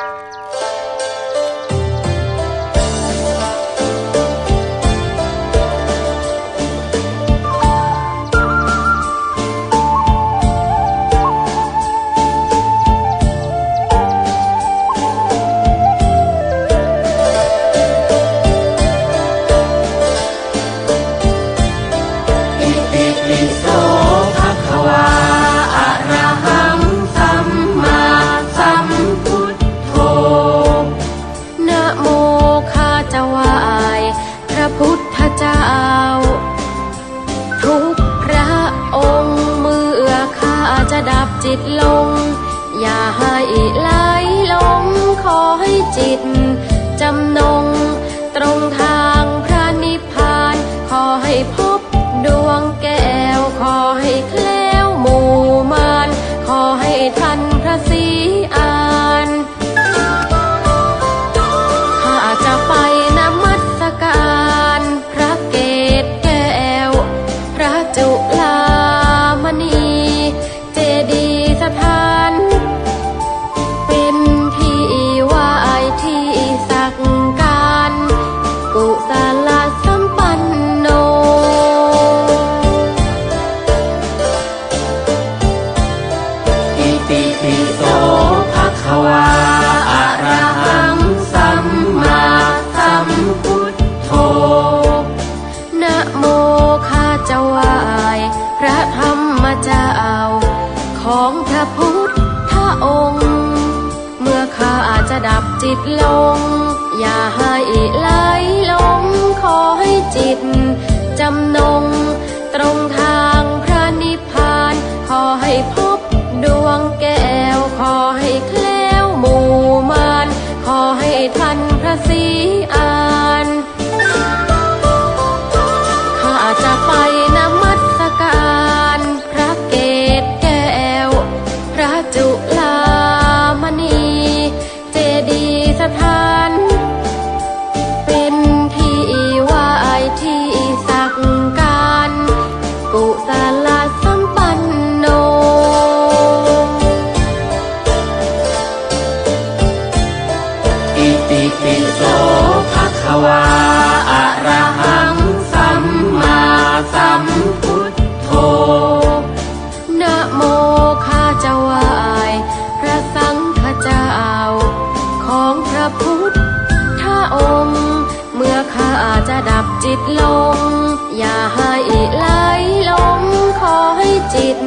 Música จิตลง อย่าให้ไหลลงขอให้จิตจำนง จิตลง อย่าให้ไหลลงขอให้จิต จำนง ตรงทางพระนิพพาน ขอให้พบดวงแก้ว ขอให้เคล้วหมู่มานขอให้ทันพระศรีอานข้าจะไปนมัสการ พระเกตแก้ว พระจุลา จิตลง อย่าให้ไหลลงขอให้จิต